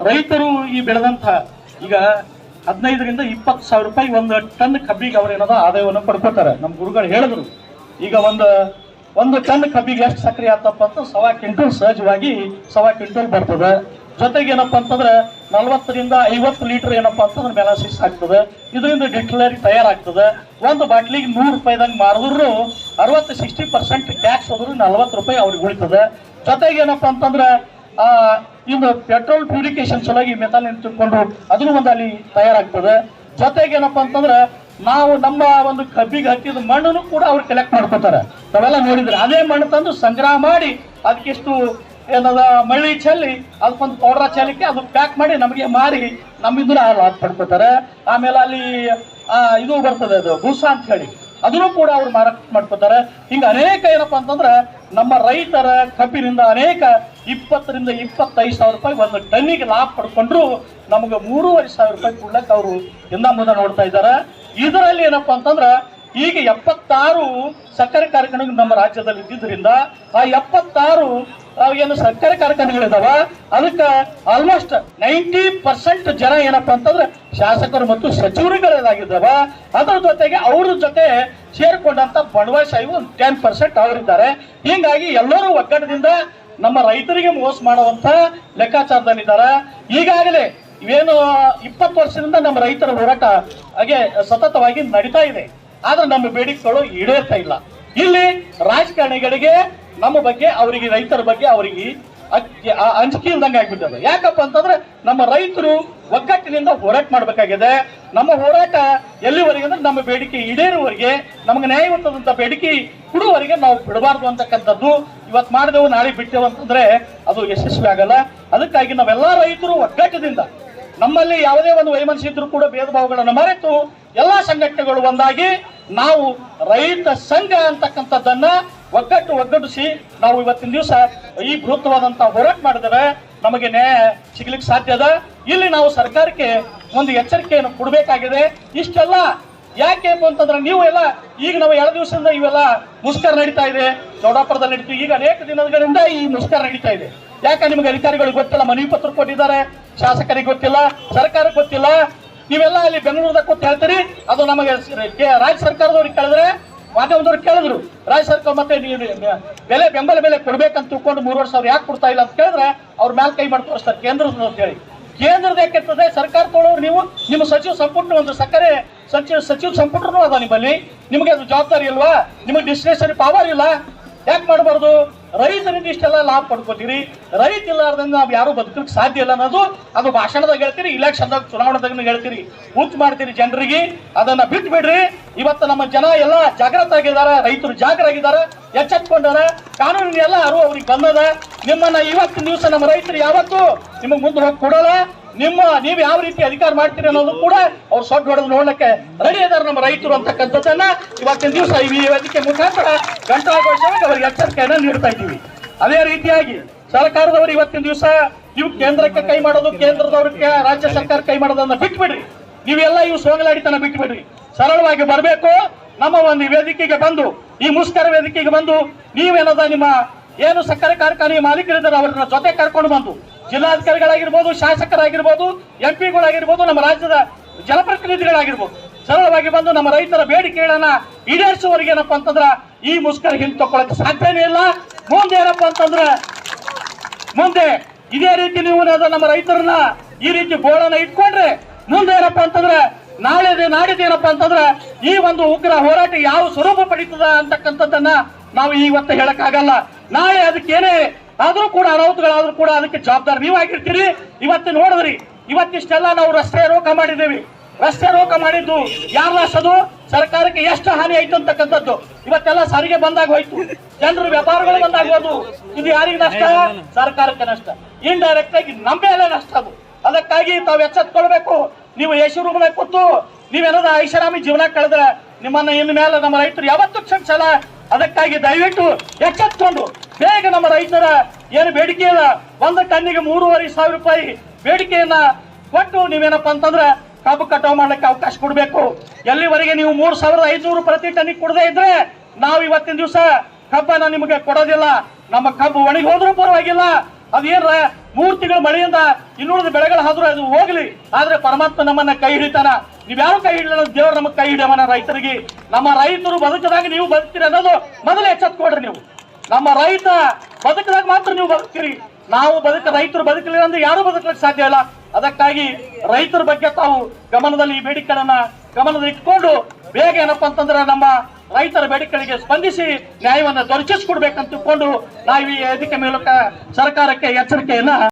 ರೈತರು ಈ ಬೆಳೆದಂತ ಈಗ ಹದಿನೈದರಿಂದ ಇಪ್ಪತ್ತು ಸಾವಿರ ರೂಪಾಯಿ ಒಂದು ಟನ್ ಕಬ್ಬಿಗೆ ಅವ್ರು ಏನದ ಆದಾಯವನ್ನು ಪಡ್ಕೋತಾರೆ ನಮ್ಮ ಗುರುಗಳು ಹೇಳಿದ್ರು. ಈಗ ಒಂದು ಒಂದು ಟನ್ ಕಬ್ಬಿಗೆ ಎಷ್ಟು ಸಕ್ಕರೆ ಆತಪ್ಪ ಅಂತ ಸವಾ ಕ್ವಿಂಟಲ್ ಸಹಜವಾಗಿ ಸವಾ ಕ್ವಿಂಟಲ್ ಬರ್ತದೆ. ಜೊತೆಗೆ ಏನಪ್ಪ ಅಂತಂದ್ರೆ ನಲವತ್ತರಿಂದ ಐವತ್ತು ಲೀಟರ್ ಏನಪ್ಪ ಅಂತಂದ್ರೆ ಮೆಲಾಸಿಸ್ ಆಗ್ತದೆ. ಇದರಿಂದ ಡಿಸ್ಟಿಲರಿ ತಯಾರಾಗ್ತದೆ. ಒಂದು ಬಾಟ್ಲಿಗೆ ನೂರು ರೂಪಾಯಿದಾಗ ಮಾರಿದ್ರು ಅರವತ್ತು, ಸಿಕ್ಸ್ಟಿ ಪರ್ಸೆಂಟ್ ಟ್ಯಾಕ್ಸ್ ಹೋದ್ರು ನಲ್ವತ್ತು ರೂಪಾಯಿ ಅವ್ರಿಗೆ ಉಳಿತದೆ. ಜೊತೆಗೆ ಏನಪ್ಪ ಅಂತಂದ್ರೆ, ಆ ಇನ್ನು ಪೆಟ್ರೋಲ್ ಪ್ಯೂರಿಫಿಕೇಶನ್ ಸಲುವಾಗಿ ಮೆಥಾಲಿನ್ ತಿಳ್ಕೊಂಡು ಅದನ್ನು ಒಂದು ಅಲ್ಲಿ ತಯಾರಾಗ್ತದೆ. ಜೊತೆಗೆ ಏನಪ್ಪಾ ಅಂತಂದ್ರೆ ನಾವು ನಮ್ಮ ಒಂದು ಕಬ್ಬಿಗೆ ಹಾಕಿದ ಮಣ್ಣನ್ನು ಕೂಡ ಅವ್ರು ಕಲೆಕ್ಟ್ ಮಾಡ್ಕೋತಾರೆ. ತಾವೆಲ್ಲ ನೋಡಿದ್ರೆ ಅದೇ ಮಣ್ಣು ತಂದು ಸಂಗ್ರಹ ಮಾಡಿ ಅದಕ್ಕೆಷ್ಟು ಏನದ ಮಳ್ಳಿ ಚೆಲ್ಲಿ ಅದಕ್ಕೊಂದು ಪೌಡರ್ ಚೆಲ್ಲಿಕ್ಕೆ ಅದು ಪ್ಯಾಕ್ ಮಾಡಿ ನಮಗೆ ಮಾರಿ ನಮ್ಮಿಂದ ಲಾಭ ಪಡ್ಕೋತಾರೆ. ಆಮೇಲೆ ಅಲ್ಲಿ ಇದು ಬರ್ತದೆ ಅದು ಭೂಸ ಅಂತ ಹೇಳಿ. ಅದನ್ನು ಕೂಡ ಅವ್ರು ಮಾರಾಟ ಮಾಡ್ಕೋತಾರೆ. ಹಿಂಗೆ ಅನೇಕ ಏನಪ್ಪಾ ಅಂತಂದ್ರೆ ನಮ್ಮ ರೈತರ ಕಬ್ಬಿನಿಂದ ಅನೇಕ ಇಪ್ಪತ್ತರಿಂದ ಇಪ್ಪತ್ತೈದು ಸಾವಿರ ರೂಪಾಯಿ ಒಂದು ಟನ್ನಿಗೆ ಲಾಭ ಪಡ್ಕೊಂಡ್ರು ನಮಗೆ ಮೂರುವರೆ ಸಾವಿರ ರೂಪಾಯಿ ಕೊಡ್ಲಕ್ಕೆ ಅವರು ಹಿಂದ ಮುಂದೆ ನೋಡ್ತಾ ಇದ್ದಾರೆ. ಇದರಲ್ಲಿ ಏನಪ್ಪಾ ಅಂತಂದ್ರೆ ಈಗ ಎಪ್ಪತ್ತಾರು ಸಕ್ಕರೆ ಕಾರ್ಖಾನೆಗಳು ನಮ್ಮ ರಾಜ್ಯದಲ್ಲಿ ಇದ್ದಿದ್ದರಿಂದ ಆ ಎಪ್ಪತ್ತಾರು ಆ, ಸರ್ಕಾರಿ ಕಾರ್ಖಾನೆಗಳಿದಾವ ಅದಕ್ಕೆ ಆಲ್ಮೋಸ್ಟ್ ನೈಂಟಿ ಪರ್ಸೆಂಟ್ ಜನ ಏನಪ್ಪಾ ಅಂತಂದ್ರೆ ಶಾಸಕರು ಮತ್ತು ಸಚಿವರುಗಳಾಗಿದ್ದಾವ ಅದರ ಜೊತೆಗೆ ಅವ್ರ ಜೊತೆ ಸೇರ್ಕೊಂಡಂತ ಬಂಡವಾಳಶಾಹಿ ಒಂದು ಟೆನ್ ಪರ್ಸೆಂಟ್ ಅವರಿದ್ದಾರೆ. ಹೀಗಾಗಿ ಎಲ್ಲರೂ ಒಗ್ಗಟ್ಟದಿಂದ ನಮ್ಮ ರೈತರಿಗೆ ಮೋಸ ಮಾಡುವಂತ ಲೆಕ್ಕಾಚಾರದಲ್ಲಿದ್ದಾರೆ ಈಗಾಗಲೇ ಇವೇನು ಇಪ್ಪತ್ತು ವರ್ಷದಿಂದ ನಮ್ಮ ರೈತರ ಹೋರಾಟ ಹಾಗೆ ಸತತವಾಗಿ ನಡೀತಾ ಇದೆ. ಆದ್ರೆ ನಮ್ಮ ಬೇಡಿಕೆಗಳು ಈಡೇರ್ತಾ ಇಲ್ಲ. ಇಲ್ಲಿ ರಾಜಕಾರಣಿಗಳಿಗೆ ನಮ್ಮ ಬಗ್ಗೆ, ಅವರಿಗೆ ರೈತರ ಬಗ್ಗೆ, ಅವರಿಗೆ ಅಂಜಿಕೆ ಇಲ್ದಂಗೆ ಆಗ್ಬಿಟ್ಟದೆ. ಯಾಕಪ್ಪ ಅಂತಂದ್ರೆ ನಮ್ಮ ರೈತರು ಒಗ್ಗಟ್ಟಿನಿಂದ ಹೋರಾಟ ಮಾಡಬೇಕಾಗಿದೆ. ನಮ್ಮ ಹೋರಾಟ ಎಲ್ಲಿವರೆಗೆ ಅಂದ್ರೆ ನಮ್ಮ ಬೇಡಿಕೆ ಈಡೇರುವವರೆಗೆ, ನಮಗೆ ನ್ಯಾಯವಂತದಂತ ಬೇಡಿಕೆ ಕೊಡುವವರೆಗೆ ನಾವು ಬಿಡಬಾರ್ದು ಅಂತಕ್ಕಂಥದ್ದು ಇವತ್ತು ಮಾಡಿದೆವು, ನಾಳೆ ಬಿಟ್ಟೆವು ಅಂತಂದ್ರೆ ಅದು ಯಶಸ್ವಿ ಆಗಲ್ಲ ಅದಕ್ಕಾಗಿ ನಾವೆಲ್ಲ ರೈತರು ಒಗ್ಗಟ್ಟದಿಂದ ನಮ್ಮಲ್ಲಿ ಯಾವುದೇ ಒಂದು ವೈಮನಸ್ಯ ಇದ್ರೂ ಕೂಡ ಭೇದ ಭಾವಗಳನ್ನು ಮರೆತು ಎಲ್ಲಾ ಸಂಘಟನೆಗಳು ಒಂದಾಗಿ ನಾವು ರೈತ ಸಂಘ ಅಂತಕ್ಕಂಥದ್ದನ್ನ ಒಗ್ಗಟ್ಟು ಒಗ್ಗಟ್ಟಿಸಿ ನಾವು ಇವತ್ತಿನ ದಿವಸ ಈ ಬೃಹತ್ವಾದಂತಹ ಹೋರಾಟ ಮಾಡಿದರೆ ನಮಗೆ ನ್ಯಾಯ ಸಿಗ್ಲಿಕ್ಕೆ ಸಾಧ್ಯ ಅದ. ಇಲ್ಲಿ ನಾವು ಸರ್ಕಾರಕ್ಕೆ ಒಂದು ಎಚ್ಚರಿಕೆಯನ್ನು ಕೊಡಬೇಕಾಗಿದೆ. ಇಷ್ಟೆಲ್ಲ ಯಾಕೆ ಅಂತಂದ್ರೆ ನೀವು ಎಲ್ಲ ಈಗ ನಾವು ಎರಡು ದಿವಸದಿಂದ ಇವೆಲ್ಲ ಮುಷ್ಕರ ನಡೀತಾ ಇದೆ. ಚೌಡಾಪುರದಲ್ಲಿ ನಡೀತು ಈಗ ಅನೇಕ ದಿನಗಳಿಂದ ಈ ಮುಷ್ಕರ ನಡೀತಾ ಇದೆ. ಯಾಕೆ ನಿಮಗೆ ಅಧಿಕಾರಿಗಳಿಗೆ ಗೊತ್ತಿಲ್ಲ? ಮನವಿ ಪತ್ರ ಕೊಟ್ಟಿದ್ದಾರೆ. ಶಾಸಕರಿಗೆ ಗೊತ್ತಿಲ್ಲ. ಸರ್ಕಾರಕ್ಕೆ ಗೊತ್ತಿಲ್ಲ. ನೀವೆಲ್ಲ ಅಲ್ಲಿ ಬೆಂಗಳೂರದಾಗ ಕೂತ್ ಹೇಳ್ತೀರಿ. ಅದು ನಮಗೆ ರಾಜ್ಯ ಸರ್ಕಾರದವ್ರಿಗೆ ಕೇಳಿದ್ರೆ ಮಾಧ್ಯಮದವ್ರು ಕೇಳಿದ್ರು ರಾಜ್ಯ ಸರ್ಕಾರ ಮತ್ತೆ ಬೆಲೆ ಬೆಂಬಲ ಬೆಲೆ ಕೊಡ್ಬೇಕಂತ ತಿಳ್ಕೊಂಡು ಮೂರುವರೆ ಸಾವಿರ ಯಾಕೆ ಕೊಡ್ತಾ ಇಲ್ಲ ಅಂತ ಕೇಳಿದ್ರೆ, ಅವ್ರ ಮೇಲೆ ಕೈ ಮಾಡಿ ತೋರಿಸ್ತಾರೆ ಕೇಂದ್ರದ ಅಂತ ಹೇಳಿ. ಕೇಂದ್ರದ ಯಾಕೆ ಸರ್ಕಾರ ತೊಗೊಳೋರು ನೀವು, ನಿಮ್ಮ ಸಚಿವ ಸಂಪುಟ ಒಂದು ಸಕ್ಕರೆ ಸಚಿವ ಸಚಿವ ಸಂಪುಟನೂ ಅದ ನಿಮ್ಮಲ್ಲಿ. ನಿಮಗೆ ಅದು ಜವಾಬ್ದಾರಿ ಇಲ್ವಾ? ನಿಮಗೆ ಡಿಸ್ಟ್ರೇಷನ್ ಪವರ್ ಇಲ್ಲ. ಯಾಕೆ ಮಾಡಬಾರ್ದು? ರೈತರಿಂದ ಇಷ್ಟೆಲ್ಲ ಲಾಭ ಪಡ್ಕೋತೀರಿ? ರೈತ ಇಲ್ಲಾರ್ದಂಗ ನಾವು ಯಾರು ಬದುಕಲಿಕ್ಕೆ ಸಾಧ್ಯ ಇಲ್ಲ ಅನ್ನೋದು ಅದು ಭಾಷಣದಾಗ ಹೇಳ್ತೀರಿ ಇಲೆಕ್ಷನ್ದಾಗ ಚುನಾವಣೆದಾಗ ಹೇಳ್ತೀರಿ. ಹುಚ್ಚು ಮಾಡ್ತೀರಿ ಜನರಿಗೆ, ಅದನ್ನ ಬಿಟ್ಟು ಬಿಡ್ರಿ ಇವತ್ತು ನಮ್ಮ ಜನ ಎಲ್ಲ ಜಾಗೃತ ಆಗಿದ್ದಾರೆ ರೈತರು ಜಾಗರಾಗಿದ್ದಾರೆ ಎಚ್ಚೆತ್ಕೊಂಡಾರ ಕಾನೂನು ಎಲ್ಲ ಅರು ಅವ್ರಿಗೆ ಬಂದದ. ನಿಮ್ಮನ್ನ ಇವತ್ತಿನ ದಿವಸ ನಮ್ಮ ರೈತರು ಯಾವತ್ತು ನಿಮಗೆ ಮುಂದೆ ಹೋಗಿ ಕೊಡಲ್ಲ. ನಿಮ್ಮ ನೀವು ಯಾವ ರೀತಿ ಅಧಿಕಾರ ಮಾಡ್ತೀರಿ ಅನ್ನೋದು ಕೂಡ ಅವ್ರು ಸೊಡ್ಡು ಹೊಡೆದು ನೋಡಕ್ಕೆ ರೆಡಿ ಇದಾರೆ ನಮ್ಮ ರೈತರು ಅಂತಕ್ಕಂಥದ್ದನ್ನ ಇವತ್ತಿನ ದಿವಸ ಈ ವೇದಿಕೆ ಮುಖಾಂತರ ಗಂಟಾಘೋಷವಾಗಿ ಅವರಿಗೆ ಎಚ್ಚರಿಕೆಯನ್ನ ನೀಡ್ತಾ ಇದ್ದೀವಿ. ಅದೇ ರೀತಿಯಾಗಿ ಸರ್ಕಾರದವರು ಇವತ್ತಿನ ದಿವಸ ನೀವು ಕೇಂದ್ರಕ್ಕೆ ಕೈ ಮಾಡೋದು, ಕೇಂದ್ರದವ್ರಿಗೆ ರಾಜ್ಯ ಸರ್ಕಾರ ಕೈ ಮಾಡೋದನ್ನ ಬಿಟ್ಬಿಡ್ರಿ. ನೀವೆಲ್ಲ ಇವು ಸೋಗಲಾಡಿತನ ಬಿಟ್ಬಿಡ್ರಿ. ಸರಳವಾಗಿ ಬರಬೇಕು. ನಮ್ಮ ಒಂದು ವೇದಿಕೆಗೆ ಬಂದು, ಈ ಮುಷ್ಕರ ವೇದಿಕೆಗೆ ಬಂದು ನೀವೇನದ ನಿಮ್ಮ ಏನು ಸಕ್ಕರೆ ಕಾರ್ಖಾನೆ ಮಾಲೀಕರಿದ್ದಾರೆ, ಅವ್ರನ್ನ ಜೊತೆ ಕರ್ಕೊಂಡು ಬಂದು ಜಿಲ್ಲಾಧಿಕಾರಿಗಳಾಗಿರ್ಬೋದು, ಶಾಸಕರಾಗಿರ್ಬೋದು ಎಂ ಪಿಗಳಾಗಿರ್ಬೋದು ನಮ್ಮ ರಾಜ್ಯದ ಜನಪ್ರತಿನಿಧಿಗಳಾಗಿರ್ಬೋದು. ಸರಳವಾಗಿ ಬಂದು ನಮ್ಮ ರೈತರ ಬೇಡಿಕೆಗಳನ್ನ ಈಡೇರಿಸುವವರಿಗೆ ಏನಪ್ಪ ಅಂತಂದ್ರ ಈ ಮುಷ್ಕರ ಹಿಂದೆ ತಗೊಳಕ್ಕೆ ಸಾಧ್ಯನೇ ಇಲ್ಲ. ಮುಂದೆ ಏನಪ್ಪ ಅಂತಂದ್ರೆ ಮುಂದೆ ಇದೇ ರೀತಿ ನೀವು ನಮ್ಮ ರೈತರನ್ನ ಈ ರೀತಿ ಬೋಳನ ಇಟ್ಕೊಂಡ್ರೆ ಮುಂದೆ ಏನಪ್ಪ ಅಂತಂದ್ರೆ ನಾಳೆ ನಾಡಿದ್ದು ಏನಪ್ಪಾ ಅಂತಂದ್ರೆ ಈ ಒಂದು ಉಗ್ರ ಹೋರಾಟ ಯಾವ ಸ್ವರೂಪ ಪಡೀತದ ಅಂತಕ್ಕಂಥದ್ದನ್ನ ನಾವು ಇವತ್ತು ಹೇಳಕ್ಕಾಗಲ್ಲ. ನಾಳೆ ಅದಕ್ಕೆ ಏನೇ ಆದ್ರೂ ಕೂಡ ಅನಾಹುತಗಳಾದ್ರೂ ಕೂಡ ಅದಕ್ಕೆ ಜವಾಬ್ದಾರಿ ನೀವು ಆಗಿರ್ತೀರಿ ಇವತ್ತು ನೋಡಿದ್ರಿ, ಇವತ್ತಿಷ್ಟೆಲ್ಲ ನಾವು ರಸ್ತೆ ರೋಕ ಮಾಡಿದ್ದೇವೆ. ರಸ್ತೆ ರೋಕ ಮಾಡಿದ್ದು ಯಾರ ಅದು? ಸರ್ಕಾರಕ್ಕೆ ಎಷ್ಟು ಹಾನಿ ಆಯ್ತು ಅಂತಕ್ಕಂಥದ್ದು. ಇವತ್ತೆಲ್ಲ ಸಾರಿಗೆ ಬಂದಾಗ ಹೋಯ್ತು. ಜನರು ವ್ಯಾಪಾರಗಳು ಬಂದಾಗ ಹೋದು ಇದು ಯಾರಿಗೆ ನಷ್ಟ? ಸರ್ಕಾರಕ್ಕೆ ನಷ್ಟ. ಇಂಡೈರೆಕ್ಟ್ ಆಗಿ ನಮ್ಮ ಮೇಲೆ ನಷ್ಟ ಅದು. ಅದಕ್ಕಾಗಿ ತಾವು ಎಚ್ಚೆತ್ಕೊಳ್ಬೇಕು. ನೀವು ಯಶು ರೂಮ್ನಾಗ ಕೂತು ನೀವೇನಾದ ಐಷಾರಾಮಿ ಜೀವನ ಕಳೆದ್ರೆ ನಿಮ್ಮನ್ನ ಇನ್ಮೇಲೆ ಮೇಲೆ ನಮ್ಮ ರೈತರು ಯಾವತ್ತೂ ಕ್ಷಮಿಸಲ್ಲ. ಅದಕ್ಕಾಗಿ ದಯವಿಟ್ಟು ಎಚ್ಚೆತ್ಕೊಂಡು ಬೇಗ ನಮ್ಮ ರೈತರ ಏನು ಬೇಡಿಕೆ ಅದ ಒಂದು ಟನ್ನಿಗೆ ಮೂರುವರೆ ಸಾವಿರ ರೂಪಾಯಿ ಬೇಡಿಕೆಯನ್ನ ಕೊಟ್ಟು ನೀವೇನಪ್ಪ ಅಂತಂದ್ರೆ ಕಬ್ಬು ಕಟಾವು ಮಾಡ್ಲಿಕ್ಕೆ ಅವಕಾಶ ಕೊಡಬೇಕು. ಎಲ್ಲಿವರೆಗೆ ನೀವು ಮೂರು ಸಾವಿರದ ಐದುನೂರು ಪ್ರತಿ ಟನ್ನಿಗೆ ಕೊಡದೇ ಇದ್ರೆ ನಾವು ಇವತ್ತಿನ ದಿವಸ ಕಬ್ಬನ್ನ ನಿಮಗೆ ಕೊಡೋದಿಲ್ಲ. ನಮ್ಮ ಕಬ್ಬು ಒಣಗಿ ಹೋದ್ರೂ ಪರವಾಗಿಲ್ಲ. ಅದೇನ್ರ ಮೂರು ತಿಂಗಳ ಮಳೆಯಿಂದ ಇನ್ನುಳಿದ ಬೆಳೆಗಳು ಆದ್ರೂ ಅದು ಹೋಗ್ಲಿ. ಆದ್ರೆ ಪರಮಾತ್ಮ ನಮ್ಮನ್ನ ಕೈ ಹಿಡಿತಾನ. ನೀವ್ಯಾರು ಕೈ ಹಿಡಿದ ದೇವ್ರು ನಮಗೆ ಕೈ ಹಿಡಿಯಮನ ರೈತರಿಗೆ. ನಮ್ಮ ರೈತರು ಬದುಕದಾಗ ನೀವು ಬದುಕ್ತೀರಿ ಅನ್ನೋದು ಮೊದಲು ಎಚ್ಚೆತ್ಕೊಡ್ರಿ ನೀವು. ನಮ್ಮ ರೈತ ಬದುಕದಾಗ ಮಾತ್ರ ನೀವು ಬದುಕ್ರಿ ನಾವು ಬದುಕ ರೈತರು ಬದುಕಲಿಲ್ಲ ಅಂದ್ರೆ ಯಾರು ಬದುಕಲಿಕ್ಕೆ ಸಾಧ್ಯ ಇಲ್ಲ. ಅದಕ್ಕಾಗಿ ರೈತರ ಬಗ್ಗೆ ತಾವು ಗಮನದಲ್ಲಿ ಈ ಬೇಡಿಕೆಗಳನ್ನ ಗಮನದಲ್ಲಿ ಇಟ್ಕೊಂಡು ಬೇಗ ಏನಪ್ಪ ಅಂತಂದ್ರೆ ನಮ್ಮ ರೈತರ ಬೇಡಿಕೆಗಳಿಗೆ ಸ್ಪಂದಿಸಿ ನ್ಯಾಯವನ್ನು ದೊರಕಿಸಿಕೊಡ್ಬೇಕಂತಕೊಂಡು ನಾವು ಈ ವೇದಿಕೆ ಮೂಲಕ ಸರ್ಕಾರಕ್ಕೆ ಎಚ್ಚರಿಕೆಯನ್ನ